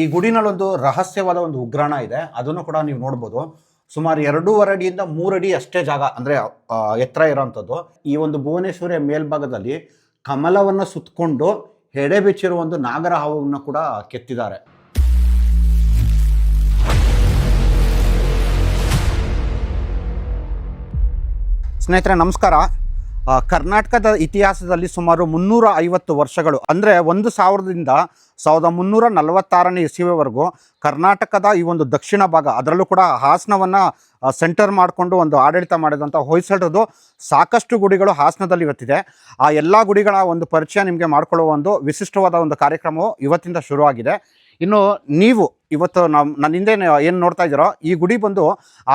ಈ ಗುಡಿನಲ್ಲಿ ಒಂದು ರಹಸ್ಯವಾದ ಒಂದು ಉಗ್ರಾಣ ಇದೆ. ಅದನ್ನು ಕೂಡ ನೀವು ನೋಡ್ಬೋದು. ಸುಮಾರು ಎರಡೂವರೆ ಅಡಿಯಿಂದ ಮೂರು ಅಡಿ ಅಷ್ಟೇ ಜಾಗ ಅಂದರೆ ಎತ್ತರ ಇರೋವಂಥದ್ದು ಈ ಒಂದು ಭುವನೇಶ್ವರಿಯ ಮೇಲ್ಭಾಗದಲ್ಲಿ ಕಮಲವನ್ನು ಸುತ್ತಕೊಂಡು ಹೆಡೆ ಬಿಚ್ಚಿರುವ ಒಂದು ನಾಗರ ಹಾವನ್ನು ಕೂಡ ಕೆತ್ತಿದ್ದಾರೆ. ಸ್ನೇಹಿತರೆ, ನಮಸ್ಕಾರ. ಕರ್ನಾಟಕದ ಇತಿಹಾಸದಲ್ಲಿ ಸುಮಾರು ಮುನ್ನೂರ ಐವತ್ತು ವರ್ಷಗಳು, ಅಂದರೆ ಒಂದು ಸಾವಿರದಿಂದ ಸಾವಿರದ ಮುನ್ನೂರ ನಲವತ್ತಾರನೇ ಇಸವಿವರೆಗೂ ಕರ್ನಾಟಕದ ಈ ಒಂದು ದಕ್ಷಿಣ ಭಾಗ, ಅದರಲ್ಲೂ ಕೂಡ ಹಾಸನವನ್ನು ಸೆಂಟರ್ ಮಾಡಿಕೊಂಡು ಒಂದು ಆಡಳಿತ ಮಾಡಿದಂಥ ಹೊಯ್ಸಳರದು ಸಾಕಷ್ಟು ಗುಡಿಗಳು ಹಾಸನದಲ್ಲಿ ಇವತ್ತಿದೆ. ಆ ಎಲ್ಲ ಗುಡಿಗಳ ಒಂದು ಪರಿಚಯ ನಿಮಗೆ ಮಾಡಿಕೊಳ್ಳುವ ಒಂದು ವಿಶಿಷ್ಟವಾದ ಒಂದು ಕಾರ್ಯಕ್ರಮವು ಇವತ್ತಿಂದ ಶುರುವಾಗಿದೆ. ಇನ್ನು ನೀವು ಇವತ್ತು ನಮ್ಮ ನನ್ನ ಹಿಂದೆ ಏನು ನೋಡ್ತಾ ಇದ್ದೀರೋ, ಈ ಗುಡಿ ಬಂದು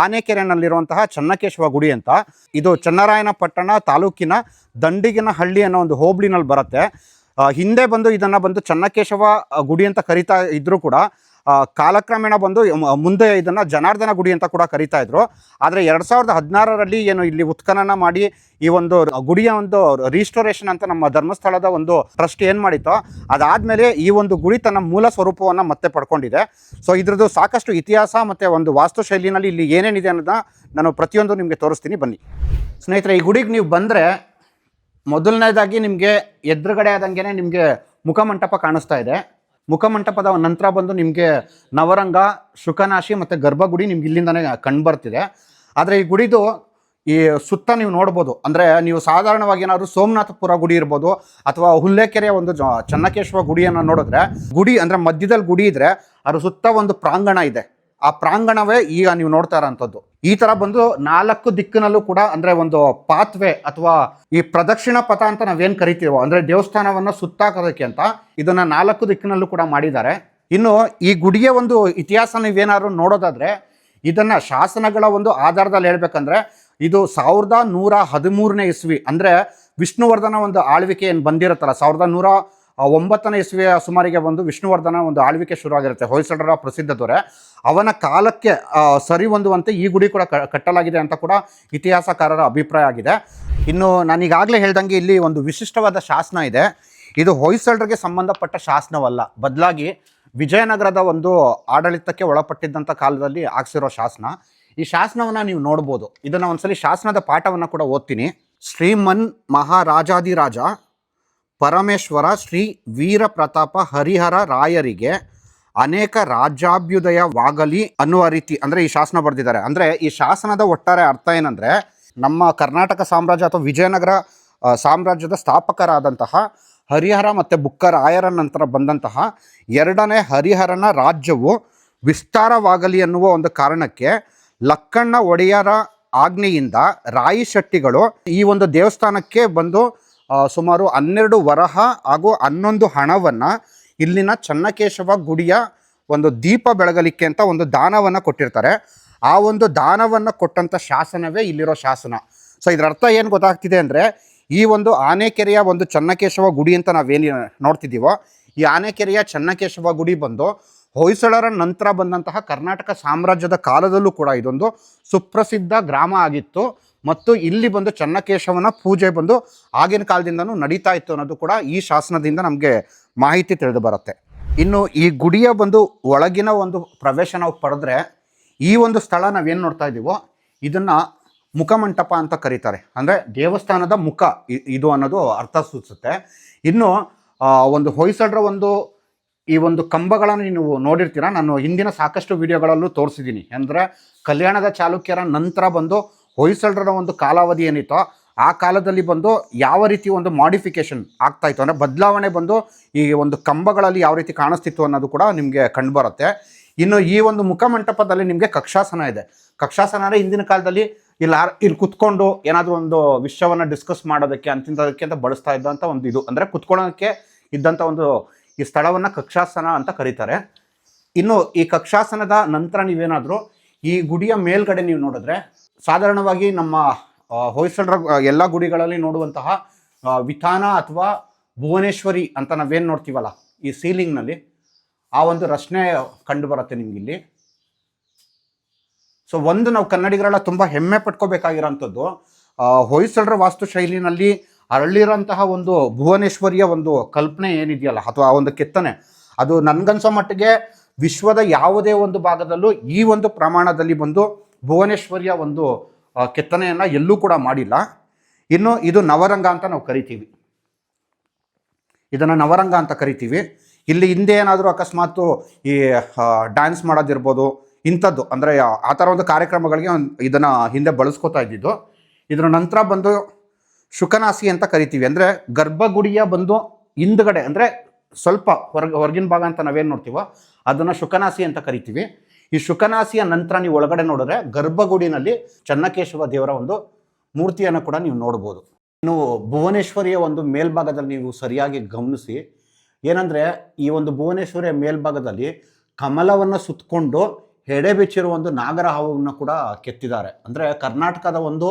ಆನೆಕೆರೆನಲ್ಲಿರುವಂತಹ ಚನ್ನಕೇಶವ ಗುಡಿ ಅಂತ. ಇದು ಚನ್ನರಾಯನಪಟ್ಟಣ ತಾಲೂಕಿನ ದಂಡಿಗಿನ ಹಳ್ಳಿ ಅನ್ನೋ ಒಂದು ಹೋಬಳಿನಲ್ಲಿ ಬರುತ್ತೆ. ಹಿಂದೆ ಬಂದು ಇದನ್ನು ಬಂದು ಚನ್ನಕೇಶವ ಗುಡಿ ಅಂತ ಕರಿತಾ ಇದ್ದರೂ ಕೂಡ ಕಾಲಕ್ರಮೇಣ ಬಂದು ಮುಂದೆ ಇದನ್ನು ಜನಾರ್ದನ ಗುಡಿ ಅಂತ ಕೂಡ ಕರಿತಾ ಇದ್ರು. ಆದರೆ ಎರಡು ಸಾವಿರದ ಹದಿನಾರರಲ್ಲಿ ಏನು ಇಲ್ಲಿ ಉತ್ಖನನ ಮಾಡಿ ಈ ಒಂದು ಗುಡಿಯ ಒಂದು ರಿಸ್ಟೋರೇಷನ್ ಅಂತ ನಮ್ಮ ಧರ್ಮಸ್ಥಳದ ಒಂದು ಟ್ರಸ್ಟ್ ಏನು ಮಾಡಿತ್ತೋ ಅದಾದಮೇಲೆ ಈ ಒಂದು ಗುಡಿ ತನ್ನ ಮೂಲ ಸ್ವರೂಪವನ್ನು ಮತ್ತೆ ಪಡ್ಕೊಂಡಿದೆ. ಸೊ ಇದ್ರದ್ದು ಸಾಕಷ್ಟು ಇತಿಹಾಸ ಮತ್ತು ಒಂದು ವಾಸ್ತುಶೈಲಿನಲ್ಲಿ ಇಲ್ಲಿ ಏನೇನಿದೆ ಅನ್ನೋದನ್ನ ನಾನು ಪ್ರತಿಯೊಂದು ನಿಮಗೆ ತೋರಿಸ್ತೀನಿ. ಬನ್ನಿ. ಸ್ನೇಹಿತರೆ, ಈ ಗುಡಿಗೆ ನೀವು ಬಂದರೆ ಮೊದಲನೇದಾಗಿ ನಿಮಗೆ ಎದುರುಗಡೆ ಆದಂಗೆ ನಿಮಗೆ ಮುಖಮಂಟಪ ಕಾಣಿಸ್ತಾ ಇದೆ. ಮುಖಮಂಟಪದ ನಂತರ ಬಂದು ನಿಮಗೆ ನವರಂಗ, ಶುಕನಾಶಿ ಮತ್ತು ಗರ್ಭಗುಡಿ ನಿಮ್ಗೆ ಇಲ್ಲಿಂದನೇ ಕಂಡುಬರ್ತಿದೆ ಆದರೆ ಈ ಗುಡಿದು ಈ ಸುತ್ತ ನೀವು ನೋಡ್ಬೋದು, ಅಂದರೆ ನೀವು ಸಾಧಾರಣವಾಗಿ ಏನಾದ್ರು ಸೋಮನಾಥಪುರ ಗುಡಿ ಇರ್ಬೋದು ಅಥವಾ ಹುಲ್ಲೇಕೆರೆಯ ಒಂದು ಚನ್ನಕೇಶ್ವರ ಗುಡಿಯನ್ನು ನೋಡಿದ್ರೆ, ಗುಡಿ ಅಂದರೆ ಮಧ್ಯದಲ್ಲಿ ಗುಡಿ ಇದ್ರೆ, ಅದರ ಸುತ್ತ ಒಂದು ಪ್ರಾಂಗಣ ಇದೆ. ಆ ಪ್ರಾಂಗಣವೇ ಈಗ ನೀವು ನೋಡ್ತಾ ಇರೋಂಥದ್ದು. ಈ ತರ ಬಂದು ನಾಲ್ಕು ದಿಕ್ಕಿನಲ್ಲೂ ಕೂಡ ಅಂದ್ರೆ ಒಂದು ಪಾತ್ವೆ ಅಥವಾ ಈ ಪ್ರದಕ್ಷಿಣ ಪಥ ಅಂತ ನಾವೇನ್ ಕರಿತೀವೋ, ಅಂದ್ರೆ ದೇವಸ್ಥಾನವನ್ನ ಸುತ್ತಾಕೋದಕ್ಕೆ ಅಂತ ಇದನ್ನ ನಾಲ್ಕು ದಿಕ್ಕಿನಲ್ಲೂ ಕೂಡ ಮಾಡಿದ್ದಾರೆ. ಇನ್ನು ಈ ಗುಡಿಯ ಒಂದು ಇತಿಹಾಸ ನೀವೇನಾದ್ರು ನೋಡೋದಾದ್ರೆ, ಇದನ್ನ ಶಾಸನಗಳ ಒಂದು ಆಧಾರದಲ್ಲಿ ಹೇಳ್ಬೇಕಂದ್ರೆ, ಇದು ಸಾವಿರದ ನೂರ ಹದಿಮೂರನೇ ಇಸ್ವಿ, ಅಂದ್ರೆ ವಿಷ್ಣುವರ್ಧನ ಒಂದು ಆಳ್ವಿಕೆ ಏನು ಬಂದಿರುತ್ತಲ್ಲ, ಸಾವಿರದ ನೂರ ಒಂಬತ್ತನೇ ಇಸ್ವಿಯ ಸುಮಾರಿಗೆ ಬಂದು ವಿಷ್ಣುವರ್ಧನ ಒಂದು ಆಳ್ವಿಕೆ ಶುರುವಾಗಿರುತ್ತೆ. ಹೊಯ್ಸಳರ ಪ್ರಸಿದ್ಧ ದೊರೆ. ಅವನ ಕಾಲಕ್ಕೆ ಸರಿ ಹೊಂದುವಂತೆ ಈ ಗುಡಿ ಕೂಡ ಕಟ್ಟಲಾಗಿದೆ ಅಂತ ಕೂಡ ಇತಿಹಾಸಕಾರರ ಅಭಿಪ್ರಾಯ ಆಗಿದೆ. ಇನ್ನು ನಾನೀಗಾಗಲೇ ಹೇಳ್ದಂಗೆ ಇಲ್ಲಿ ಒಂದು ವಿಶಿಷ್ಟವಾದ ಶಾಸನ ಇದೆ. ಇದು ಹೊಯ್ಸಳರಿಗೆ ಸಂಬಂಧಪಟ್ಟ ಶಾಸನವಲ್ಲ. ಬದಲಾಗಿ ವಿಜಯನಗರದ ಒಂದು ಆಡಳಿತಕ್ಕೆ ಒಳಪಟ್ಟಿದ್ದಂಥ ಕಾಲದಲ್ಲಿ ಹಾಕ್ಸಿರೋ ಶಾಸನ. ಈ ಶಾಸನವನ್ನು ನೀವು ನೋಡ್ಬೋದು. ಇದನ್ನು ಒಂದ್ಸಲಿ ಶಾಸನದ ಪಾಠವನ್ನು ಕೂಡ ಓದ್ತೀನಿ. ಶ್ರೀಮನ್ ಮಹಾರಾಜಾದಿರಾಜ ಪರಮೇಶ್ವರ ಶ್ರೀ ವೀರ ಪ್ರತಾಪ ಹರಿಹರ ರಾಯರಿಗೆ ಅನೇಕ ರಾಜ್ಯಾಭ್ಯುದಯವಾಗಲಿ ಅನ್ನುವ ರೀತಿ ಅಂದರೆ ಈ ಶಾಸನ ಬರೆದಿದ್ದಾರೆ. ಅಂದರೆ ಈ ಶಾಸನದ ಒಟ್ಟಾರೆ ಅರ್ಥ ಏನಂದರೆ ನಮ್ಮ ಕರ್ನಾಟಕ ಸಾಮ್ರಾಜ್ಯ ಅಥವಾ ವಿಜಯನಗರ ಸಾಮ್ರಾಜ್ಯದ ಸ್ಥಾಪಕರಾದಂತಹ ಹರಿಹರ ಮತ್ತು ಬುಕ್ಕ ರಾಯರ ನಂತರ ಬಂದಂತಹ ಎರಡನೇ ಹರಿಹರನ ರಾಜ್ಯವು ವಿಸ್ತಾರವಾಗಲಿ ಅನ್ನುವ ಒಂದು ಕಾರಣಕ್ಕೆ ಲಕ್ಕಣ್ಣ ಒಡೆಯರ ಆಜ್ಞೆಯಿಂದ ರಾಯಿ ಶೆಟ್ಟಿಗಳು ಈ ಒಂದು ದೇವಸ್ಥಾನಕ್ಕೆ ಬಂದು ಸುಮಾರು ಹನ್ನೆರಡು ವರಹ ಹಾಗೂ ಹನ್ನೊಂದು ಹಣವನ್ನು ಇಲ್ಲಿನ ಚನ್ನಕೇಶವ ಗುಡಿಯ ಒಂದು ದೀಪ ಬೆಳಗಲಿಕ್ಕೆ ಅಂತ ಒಂದು ದಾನವನ್ನು ಕೊಟ್ಟಿರ್ತಾರೆ. ಆ ಒಂದು ದಾನವನ್ನು ಕೊಟ್ಟಂಥ ಶಾಸನವೇ ಇಲ್ಲಿರೋ ಶಾಸನ. ಸೊ ಇದರ ಅರ್ಥ ಏನು ಗೊತ್ತಾಗ್ತಿದೆ ಅಂದರೆ, ಈ ಒಂದು ಆನೆಕೆರೆಯ ಒಂದು ಚನ್ನಕೇಶವ ಗುಡಿ ಅಂತ ನಾವೇನು ನೋಡ್ತಿದ್ದೀವೋ, ಈ ಆನೆಕೆರೆಯ ಚನ್ನಕೇಶವ ಗುಡಿ ಬಂದು ಹೊಯ್ಸಳರ ನಂತರ ಬಂದಂತಹ ಕರ್ನಾಟಕ ಸಾಮ್ರಾಜ್ಯದ ಕಾಲದಲ್ಲೂ ಕೂಡ ಇದೊಂದು ಸುಪ್ರಸಿದ್ಧ ಗ್ರಾಮ ಆಗಿತ್ತು. ಮತ್ತು ಇಲ್ಲಿ ಬಂದು ಚನ್ನಕೇಶವನ ಪೂಜೆ ಬಂದು ಆಗಿನ ಕಾಲದಿಂದನೂ ನಡೀತಾ ಇತ್ತು ಅನ್ನೋದು ಕೂಡ ಈ ಶಾಸನದಿಂದ ನಮಗೆ ಮಾಹಿತಿ ತಿಳಿದು ಬರುತ್ತೆ. ಇನ್ನು ಈ ಗುಡಿಯ ಬಂದು ಒಳಗಿನ ಒಂದು ಪ್ರವೇಶ ನಾವು ಪಡೆದ್ರೆ ಈ ಒಂದು ಸ್ಥಳ ನಾವೇನು ನೋಡ್ತಾ ಇದ್ದೀವೋ ಇದನ್ನು ಮುಖಮಂಟಪ ಅಂತ ಕರೀತಾರೆ. ಅಂದರೆ ದೇವಸ್ಥಾನದ ಮುಖ ಇದು ಅನ್ನೋದು ಅರ್ಥ ಸೂಚಿಸುತ್ತೆ ಇನ್ನು ಒಂದು ಹೊಯ್ಸಳರ ಒಂದು ಈ ಒಂದು ಕಂಬಗಳನ್ನು ನೀವು ನೋಡಿರ್ತೀರ? ನಾನು ಹಿಂದಿನ ಸಾಕಷ್ಟು ವಿಡಿಯೋಗಳಲ್ಲೂ ತೋರಿಸಿದ್ದೀನಿ. ಅಂದರೆ ಕಲ್ಯಾಣದ ಚಾಲುಕ್ಯರ ನಂತರ ಬಂದು ಹೊಯ್ಸಳರ ಒಂದು ಕಾಲಾವಧಿ ಏನಿತ್ತೋ, ಆ ಕಾಲದಲ್ಲಿ ಬಂದು ಯಾವ ರೀತಿ ಒಂದು ಮಾಡಿಫಿಕೇಶನ್ ಆಗ್ತಾ ಇತ್ತು? ಅಂದರೆ ಬದಲಾವಣೆ ಬಂದು ಈ ಒಂದು ಕಂಬಗಳಲ್ಲಿ ಯಾವ ರೀತಿ ಕಾಣಿಸ್ತಿತ್ತು ಅನ್ನೋದು ಕೂಡ ನಿಮಗೆ ಕಂಡುಬರುತ್ತೆ. ಇನ್ನು ಈ ಒಂದು ಮುಖಮಂಟಪದಲ್ಲಿ ನಿಮಗೆ ಕಕ್ಷಾಸನ ಇದೆ. ಕಕ್ಷಾಸನ ಅಂದರೆ ಹಿಂದಿನ ಕಾಲದಲ್ಲಿ ಇಲ್ಲಿ ಇಲ್ಲಿ ಕುತ್ಕೊಂಡು ಏನಾದರೂ ಒಂದು ವಿಷಯವನ್ನು ಡಿಸ್ಕಸ್ ಮಾಡೋದಕ್ಕೆ ಅಂತಿಂತದಕ್ಕೆ ಅಂತ ಬಳಸ್ತಾ ಇದ್ದಂಥ ಒಂದು ಇದು. ಅಂದರೆ ಕುತ್ಕೊಳ್ಳೋಕ್ಕೆ ಇದ್ದಂಥ ಒಂದು ಈ ಸ್ಥಳವನ್ನು ಕಕ್ಷಾಸನ ಅಂತ ಕರೀತಾರೆ. ಇನ್ನು ಈ ಕಕ್ಷಾಸನದ ನಂತರ ನೀವೇನಾದರೂ ಈ ಗುಡಿಯ ಮೇಲ್ಗಡೆ ನೀವು ನೋಡಿದ್ರೆ ಸಾಧಾರಣವಾಗಿ ನಮ್ಮ ಹೊಯ್ಸಳರ ಎಲ್ಲ ಗುಡಿಗಳಲ್ಲಿ ನೋಡುವಂತಹ ವಿಧಾನ ಅಥವಾ ಭುವನೇಶ್ವರಿ ಅಂತ ನಾವೇನು ನೋಡ್ತೀವಲ್ಲ, ಈ ಸೀಲಿಂಗ್ನಲ್ಲಿ, ಆ ಒಂದು ರಚನೆ ಕಂಡು ಬರುತ್ತೆ ನಿಮ್ಗೆ ಇಲ್ಲಿ ಸೊ ಒಂದು ನಾವು ಕನ್ನಡಿಗರೆಲ್ಲ ತುಂಬ ಹೆಮ್ಮೆ ಪಟ್ಕೋಬೇಕಾಗಿರೋಂಥದ್ದು ಹೊಯ್ಸಳರ ವಾಸ್ತು ವಾಸ್ತುಶೈಲಿನಲ್ಲಿ ಅರಳಿರೋಂತಹ ಒಂದು ಭುವನೇಶ್ವರಿಯ ಒಂದು ಕಲ್ಪನೆ ಏನಿದೆಯಲ್ಲ, ಅಥವಾ ಆ ಒಂದು ಕೆತ್ತನೆ, ಅದು ನನ್ಗನ್ಸೋ ಮಟ್ಟಿಗೆ ವಿಶ್ವದ ಯಾವುದೇ ಒಂದು ಭಾಗದಲ್ಲೂ ಈ ಒಂದು ಪ್ರಮಾಣದಲ್ಲಿ ಬಂದು ಭುವನೇಶ್ವರಿಯ ಒಂದು ಕೆತ್ತನೆಯನ್ನು ಎಲ್ಲೂ ಕೂಡ ಮಾಡಿಲ್ಲ. ಇನ್ನು ಇದು ನವರಂಗ ಅಂತ ನಾವು ಕರಿತೀವಿ. ಇದನ್ನು ನವರಂಗ ಅಂತ ಕರಿತೀವಿ. ಇಲ್ಲಿ ಹಿಂದೆ ಏನಾದರೂ ಅಕಸ್ಮಾತು ಈ ಡ್ಯಾನ್ಸ್ ಮಾಡೋದಿರ್ಬೋದು, ಇಂಥದ್ದು. ಅಂದರೆ, ಆ ಥರ ಒಂದು ಕಾರ್ಯಕ್ರಮಗಳಿಗೆ ಇದನ್ನು ಹಿಂದೆ ಬಳಸ್ಕೋತಾ ಇದ್ದಿದ್ದು. ಇದರ ನಂತರ ಬಂದು ಶುಕನಾಸಿ ಅಂತ ಕರಿತೀವಿ. ಅಂದರೆ, ಗರ್ಭಗುಡಿಯ ಬಂದು ಹಿಂದ್ಗಡೆ, ಅಂದರೆ ಸ್ವಲ್ಪ ಹೊರಗೆ, ಹೊರಗಿನ ಭಾಗ ಅಂತ ನಾವೇನು ನೋಡ್ತೀವೋ, ಅದನ್ನು ಶುಕನಾಸಿ ಅಂತ ಕರಿತೀವಿ. ಈ ಶುಕನಾಸಿಯ ನಂತರ ನೀವು ಒಳಗಡೆ ನೋಡಿದ್ರೆ ಗರ್ಭಗುಡಿನಲ್ಲಿ ಚನ್ನಕೇಶವ ದೇವರ ಒಂದು ಮೂರ್ತಿಯನ್ನು ಕೂಡ ನೀವು ನೋಡ್ಬೋದು. ಇನ್ನು ಭುವನೇಶ್ವರಿಯ ಒಂದು ಮೇಲ್ಭಾಗದಲ್ಲಿ ನೀವು ಸರಿಯಾಗಿ ಗಮನಿಸಿ, ಏನಂದರೆ ಈ ಒಂದು ಭುವನೇಶ್ವರಿಯ ಮೇಲ್ಭಾಗದಲ್ಲಿ ಕಮಲವನ್ನು ಸುತ್ತಕೊಂಡು ಹೆಡೆ ಬಿಚ್ಚಿರುವ ಒಂದು ನಾಗರ ಹಾವನ್ನು ಕೂಡ ಕೆತ್ತಿದ್ದಾರೆ. ಅಂದರೆ ಕರ್ನಾಟಕದ ಒಂದು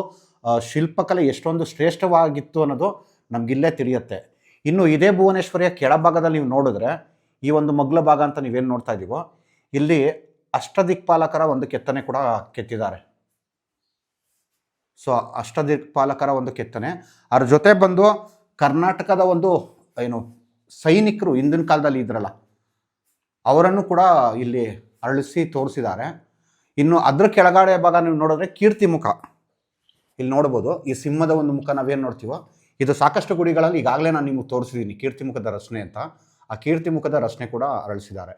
ಶಿಲ್ಪಕಲೆ ಎಷ್ಟೊಂದು ಶ್ರೇಷ್ಠವಾಗಿತ್ತು ಅನ್ನೋದು ನಮಗಿಲ್ಲೇ ತಿಳಿಯುತ್ತೆ. ಇನ್ನು ಇದೇ ಭುವನೇಶ್ವರಿಯ ಕೆಳಭಾಗದಲ್ಲಿ ನೀವು ನೋಡಿದ್ರೆ, ಈ ಒಂದು ಮಗ್ಲ ಭಾಗ ಅಂತ ನೀವೇನು ನೋಡ್ತಾ ಇದ್ದೀವೋ ಇಲ್ಲಿ ಅಷ್ಟದಿಕ್ಪಾಲಕರ ಒಂದು ಕೆತ್ತನೆ ಕೂಡ ಕೆತ್ತಿದ್ದಾರೆ. ಸೊ ಅಷ್ಟದಿಕ್ಪಾಲಕರ ಒಂದು ಕೆತ್ತನೆ. ಅದ್ರ ಜೊತೆ ಬಂದು ಕರ್ನಾಟಕದ ಒಂದು, ಏನು, ಸೈನಿಕರು ಹಿಂದಿನ ಕಾಲದಲ್ಲಿ ಇದ್ರಲ್ಲ, ಅವರನ್ನು ಕೂಡ ಇಲ್ಲಿ ಅರಳಿಸಿ ತೋರಿಸಿದ್ದಾರೆ. ಇನ್ನು ಅದ್ರ ಕೆಳಗಡೆ ಭಾಗ ನೀವು ನೋಡಿದ್ರೆ ಕೀರ್ತಿ ಮುಖ. ಇಲ್ಲಿ ನೋಡ್ಬೋದು, ಈ ಸಿಂಹದ ಒಂದು ಮುಖ ನಾವೇನು ನೋಡ್ತೀವೋ, ಇದು ಸಾಕಷ್ಟು ಗುಡಿಗಳಲ್ಲಿ ಈಗಾಗಲೇ ನಾನು ನಿಮಗೆ ತೋರಿಸಿದ್ದೀನಿ ಕೀರ್ತಿ ಮುಖದ ರಚನೆ ಅಂತ. ಆ ಕೀರ್ತಿ ಮುಖದ ರಚನೆ ಕೂಡ ಅರಳಿಸಿದ್ದಾರೆ.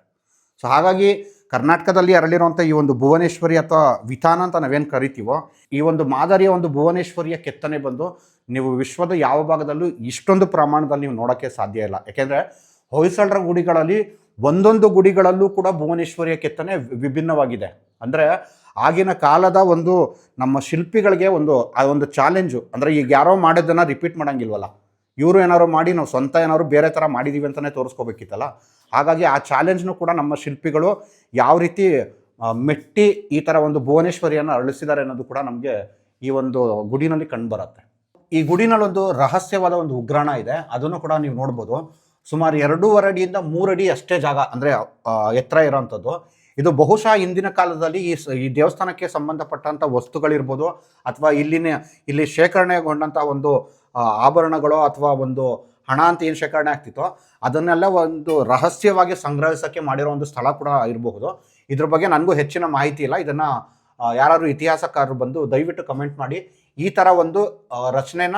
ಸೊ ಹಾಗಾಗಿ ಕರ್ನಾಟಕದಲ್ಲಿ ಅರಳಿರುವಂಥ ಈ ಒಂದು ಭುವನೇಶ್ವರಿ ಅಥವಾ ವಿಧಾನ ಅಂತ ನಾವೇನು ಕರಿತೀವೋ, ಈ ಒಂದು ಮಾದರಿಯ ಒಂದು ಭುವನೇಶ್ವರಿಯ ಕೆತ್ತನೆ ಬಂದು ನೀವು ವಿಶ್ವದ ಯಾವ ಭಾಗದಲ್ಲೂ ಇಷ್ಟೊಂದು ಪ್ರಮಾಣದಲ್ಲಿ ನೀವು ನೋಡೋಕ್ಕೆ ಸಾಧ್ಯ ಇಲ್ಲ. ಯಾಕೆಂದರೆ ಹೊಯ್ಸಳರ ಗುಡಿಗಳಲ್ಲಿ ಒಂದೊಂದು ಗುಡಿಗಳಲ್ಲೂ ಕೂಡ ಭುವನೇಶ್ವರಿಯ ಕೆತ್ತನೆ ವಿಭಿನ್ನವಾಗಿದೆ. ಅಂದರೆ ಆಗಿನ ಕಾಲದ ಒಂದು ನಮ್ಮ ಶಿಲ್ಪಿಗಳಿಗೆ ಒಂದು, ಆ ಒಂದು ಚಾಲೆಂಜು ಅಂದರೆ ಈಗ ಯಾರೋ ಮಾಡಿದ್ದನ್ನು ರಿಪೀಟ್ ಮಾಡೋಂಗಿಲ್ವಲ್ಲ. ಇವರು ಏನಾದ್ರು ಮಾಡಿ, ನಾವು ಸ್ವಂತ ಏನಾದ್ರು ಬೇರೆ ಥರ ಮಾಡಿದ್ದೀವಿ ಅಂತಲೇ ತೋರಿಸ್ಕೋಬೇಕಿತ್ತಲ್ಲ? ಹಾಗಾಗಿ ಆ ಚಾಲೆಂಜ್ನು ಕೂಡ ನಮ್ಮ ಶಿಲ್ಪಿಗಳು ಯಾವ ರೀತಿ ಮೆಟ್ಟಿ ಈ ಥರ ಒಂದು ಭುವನೇಶ್ವರಿಯನ್ನು ಅರಳಿಸಿದ್ದಾರೆ ಅನ್ನೋದು ಕೂಡ ನಮಗೆ ಈ ಒಂದು ಗುಡಿನಲ್ಲಿ ಕಂಡುಬರುತ್ತೆ ಈ ಗುಡಿನಲ್ಲಿ ಒಂದು ರಹಸ್ಯವಾದ ಒಂದು ಉಗ್ರಾಣ ಇದೆ. ಅದನ್ನು ಕೂಡ ನೀವು ನೋಡ್ಬೋದು. ಸುಮಾರು ಎರಡೂವರೆ ಅಡಿಯಿಂದ ಅಡಿ ಅಷ್ಟೇ ಜಾಗ ಅಂದರೆ ಎತ್ತರ ಇರೋವಂಥದ್ದು ಇದು ಬಹುಶಃ ಹಿಂದಿನ ಕಾಲದಲ್ಲಿ ಈ ಈ ದೇವಸ್ಥಾನಕ್ಕೆ ಸಂಬಂಧಪಟ್ಟಂಥ ವಸ್ತುಗಳಿರ್ಬೋದು, ಅಥವಾ ಇಲ್ಲಿನ, ಇಲ್ಲಿ ಶೇಖರಣೆಗೊಂಡಂಥ ಒಂದು ಆಭರಣಗಳು ಅಥವಾ ಒಂದು ಹಣ ಅಂತ ಏನು ಶೇಖರಣೆ ಆಗ್ತಿತ್ತೋ, ಅದನ್ನೆಲ್ಲ ಒಂದು ರಹಸ್ಯವಾಗಿ ಸಂಗ್ರಹಿಸೋಕ್ಕೆ ಮಾಡಿರೋ ಒಂದು ಸ್ಥಳ ಕೂಡ ಇರಬಹುದು. ಇದ್ರ ಬಗ್ಗೆ ನನಗೂ ಹೆಚ್ಚಿನ ಮಾಹಿತಿ ಇಲ್ಲ. ಇದನ್ನು ಯಾರಾದರೂ ಇತಿಹಾಸಕಾರರು ಬಂದು ದಯವಿಟ್ಟು ಕಮೆಂಟ್ ಮಾಡಿ. ಈ ಥರ ಒಂದು ರಚನೆನ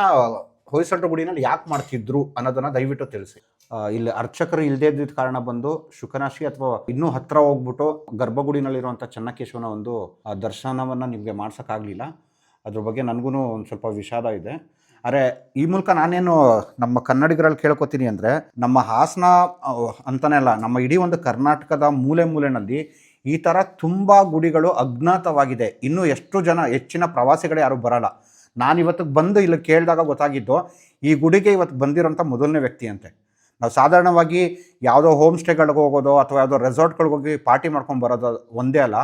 ಹೊಯ್ಸಳರ ಗುಡಿನಲ್ಲಿ ಯಾಕೆ ಮಾಡ್ತಿದ್ರು ಅನ್ನೋದನ್ನು ದಯವಿಟ್ಟು ತಿಳಿಸಿ. ಇಲ್ಲಿ ಅರ್ಚಕರು ಇಲ್ಲದೇ ಇದ್ದಿದ್ದ ಕಾರಣ ಬಂದು ಶುಕನಾಶಿ ಅಥವಾ ಇನ್ನೂ ಹತ್ತಿರ ಹೋಗ್ಬಿಟ್ಟು ಗರ್ಭಗುಡಿನಲ್ಲಿರುವಂಥ ಚನ್ನಕೇಶವನ ಒಂದು ದರ್ಶನವನ್ನು ನಿಮಗೆ ಮಾಡ್ಸೋಕ್ಕಾಗಲಿಲ್ಲ. ಅದ್ರ ಬಗ್ಗೆ ನನಗೂ ಒಂದು ಸ್ವಲ್ಪ ವಿಷಾದ ಇದೆ. ಅರೆ, ಈ ಮೂಲಕ ನಾನೇನು ನಮ್ಮ ಕನ್ನಡಿಗರಲ್ಲಿ ಕೇಳ್ಕೊತೀನಿ ಅಂದರೆ, ನಮ್ಮ ಹಾಸನ ಅಂತಾನೆ ಅಲ್ಲ, ನಮ್ಮ ಇಡೀ ಒಂದು ಕರ್ನಾಟಕದ ಮೂಲೆ ಮೂಲೆಯಲ್ಲಿ ಈ ಥರ ತುಂಬ ಗುಡಿಗಳು ಅಜ್ಞಾತವಾಗಿದೆ. ಇನ್ನೂ ಎಷ್ಟು ಜನ ಹೆಚ್ಚಿನ ಪ್ರವಾಸಿಗಳು ಯಾರು ಬರಲ್ಲ. ನಾನು ಇವತ್ತಿಗೆ ಬಂದು ಇಲ್ಲಿ ಕೇಳಿದಾಗ ಗೊತ್ತಾಗಿದ್ದು, ಈ ಗುಡಿಗೆ ಇವತ್ತು ಬಂದಿರೋಂಥ ಮೊದಲನೇ ವ್ಯಕ್ತಿ ಅಂತೆ. ನಾವು ಸಾಧಾರಣವಾಗಿ ಯಾವುದೋ ಹೋಮ್ ಸ್ಟೇಗಳಿಗೆ ಹೋಗೋದು ಅಥವಾ ಯಾವುದೋ ರೆಸಾರ್ಟ್ಗಳಿಗೆ ಹೋಗಿ ಪಾರ್ಟಿ ಮಾಡ್ಕೊಂಡು ಬರೋದು ಒಂದೇ ಅಲ್ಲ.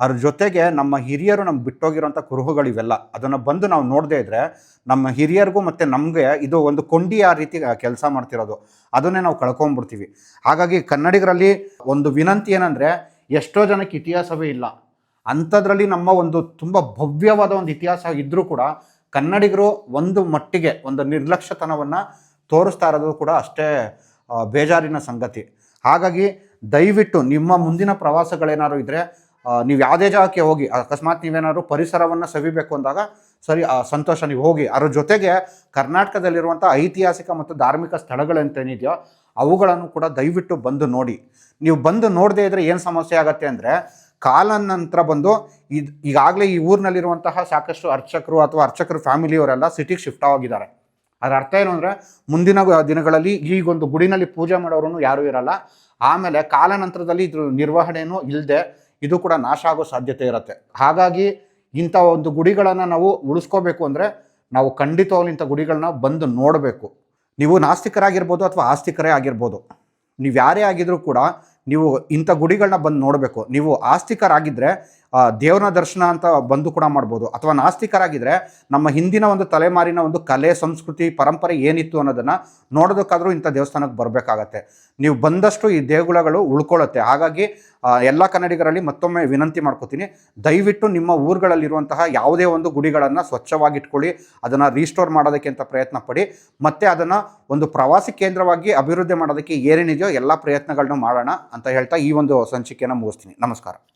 ಅದ್ರ ಜೊತೆಗೆ ನಮ್ಮ ಹಿರಿಯರು ನಮ್ಗೆ ಕುರುಹುಗಳು ಇವೆಲ್ಲ ಅದನ್ನು ಬಂದು ನಾವು ನೋಡದೇ ಇದ್ದರೆ ನಮ್ಮ ಹಿರಿಯರಿಗೂ ಮತ್ತು ನಮಗೆ ಇದು ಒಂದು ಕೊಂಡಿ ಆ ರೀತಿ ಕೆಲಸ ಮಾಡ್ತಿರೋದು, ಅದನ್ನೇ ನಾವು ಕಳ್ಕೊಂಬಿಡ್ತೀವಿ. ಹಾಗಾಗಿ ಕನ್ನಡಿಗರಲ್ಲಿ ಒಂದು ವಿನಂತಿ ಏನಂದರೆ, ಎಷ್ಟೋ ಜನಕ್ಕೆ ಇತಿಹಾಸವೇ ಇಲ್ಲ. ಅಂಥದ್ರಲ್ಲಿ ನಮ್ಮ ಒಂದು ತುಂಬ ಭವ್ಯವಾದ ಒಂದು ಇತಿಹಾಸ ಇದ್ದರೂ ಕೂಡ ಕನ್ನಡಿಗರು ಒಂದು ಮಟ್ಟಿಗೆ ಒಂದು ನಿರ್ಲಕ್ಷ್ಯತನವನ್ನು ತೋರಿಸ್ತಾ ಇರೋದು ಕೂಡ ಅಷ್ಟೇ ಬೇಜಾರಿನ ಸಂಗತಿ. ಹಾಗಾಗಿ ದಯವಿಟ್ಟು ನಿಮ್ಮ ಮುಂದಿನ ಪ್ರವಾಸಗಳೇನಾದ್ರು ಇದ್ದರೆ ನೀವು ಯಾವುದೇ ಜಾಗಕ್ಕೆ ಹೋಗಿ, ಅಕಸ್ಮಾತ್ ನೀವೇನಾದ್ರು ಪರಿಸರವನ್ನು ಸವಿಬೇಕು ಅಂದಾಗ, ಸರಿ ಸಂತೋಷ. ನೀವು ಹೋಗಿ, ಅದರ ಜೊತೆಗೆ ಕರ್ನಾಟಕದಲ್ಲಿರುವಂಥ ಐತಿಹಾಸಿಕ ಮತ್ತು ಧಾರ್ಮಿಕ ಸ್ಥಳಗಳಂತೇನಿದೆಯೋ, ಅವುಗಳನ್ನು ಕೂಡ ದಯವಿಟ್ಟು ಬಂದು ನೋಡಿ. ನೀವು ಬಂದು ನೋಡದೇ ಇದ್ದರೆ ಏನು ಸಮಸ್ಯೆ ಆಗುತ್ತೆ ಅಂದರೆ ನಂತರ ಬಂದು ಇದು, ಈಗಾಗಲೇ ಈ ಊರಿನಲ್ಲಿರುವಂತಹ ಸಾಕಷ್ಟು ಅರ್ಚಕರು ಅಥವಾ ಅರ್ಚಕರು ಫ್ಯಾಮಿಲಿಯವರೆಲ್ಲ ಸಿಟಿಗೆ ಶಿಫ್ಟ್ ಆಗಿದ್ದಾರೆ. ಅದರ ಅರ್ಥ ಏನು ಅಂದರೆ, ಮುಂದಿನ ದಿನಗಳಲ್ಲಿ ಈಗೊಂದು ಗುಡಿನಲ್ಲಿ ಪೂಜೆ ಮಾಡೋರು ಯಾರೂ ಇರಲ್ಲ. ಆಮೇಲೆ ಕಾಲಾನಂತರದಲ್ಲಿ ಇದ್ರ ನಿರ್ವಹಣೆಯೂ ಇಲ್ಲದೆ ಇದು ಕೂಡ ನಾಶ ಆಗೋ ಸಾಧ್ಯತೆ ಇರುತ್ತೆ. ಹಾಗಾಗಿ ಇಂಥ ಒಂದು ಗುಡಿಗಳನ್ನು ನಾವು ಉಳಿಸ್ಕೋಬೇಕು ಅಂದರೆ ನಾವು ಖಂಡಿತವಾಗ್ಲೂ ಇಂಥ ಗುಡಿಗಳನ್ನ ಬಂದು ನೋಡಬೇಕು. ನೀವು ನಾಸ್ತಿಕರಾಗಿರ್ಬೋದು ಅಥವಾ ಆಸ್ತಿಕರೇ ಆಗಿರ್ಬೋದು. ನೀವು ಯಾರೇ ಆಗಿದ್ರೂ ಕೂಡ ನೀವು ಇಂಥ ಗುಡಿಗಳನ್ನ ಬಂದು ನೋಡಬೇಕು. ನೀವು ಆಸ್ತಿಕರಾಗಿದ್ದರೆ ಆ, ದೇವ್ರನ ದರ್ಶನ ಅಂತ ಬಂದು ಕೂಡ ಮಾಡ್ಬೋದು. ಅಥವಾ ನಾಸ್ತಿಕರಾಗಿದ್ರೆ ನಮ್ಮ ಹಿಂದಿನ ಒಂದು ತಲೆಮಾರಿನ ಒಂದು ಕಲೆ ಸಂಸ್ಕೃತಿ ಪರಂಪರೆ ಏನಿತ್ತು ಅನ್ನೋದನ್ನ ನೋಡೋದಕ್ಕಾದರೂ ಇಂಥ ದೇವಸ್ಥಾನಕ್ಕೆ ಬರಬೇಕಾಗತ್ತೆ. ನೀವು ಬಂದಷ್ಟು ಈ ದೇಗುಲಗಳು ಉಳ್ಕೊಳ್ಳುತ್ತೆ. ಹಾಗಾಗಿ ಎಲ್ಲ ಕನ್ನಡಿಗರಲ್ಲಿ ಮತ್ತೊಮ್ಮೆ ವಿನಂತಿ ಮಾಡ್ಕೋತೀನಿ. ದಯವಿಟ್ಟು ನಿಮ್ಮ ಊರುಗಳಲ್ಲಿರುವಂತಹ ಯಾವುದೇ ಒಂದು ಗುಡಿಗಳನ್ನು ಸ್ವಚ್ಛವಾಗಿಟ್ಕೊಳ್ಳಿ. ಅದನ್ನು ರೀಸ್ಟೋರ್ ಮಾಡೋದಕ್ಕೆ ಅಂತ ಪ್ರಯತ್ನ ಪಡಿ ಮತ್ತೆ ಅದನ್ನು ಒಂದು ಪ್ರವಾಸಿ ಕೇಂದ್ರವಾಗಿ ಅಭಿವೃದ್ಧಿ ಮಾಡೋದಕ್ಕೆ ಏನೇನಿದೆಯೋ ಎಲ್ಲ ಪ್ರಯತ್ನಗಳನ್ನ ಮಾಡೋಣ ಅಂತ ಹೇಳ್ತಾ ಈ ಒಂದು ಸಂಚಿಕೆಯನ್ನು ಮುಗಿಸ್ತೀನಿ. ನಮಸ್ಕಾರ.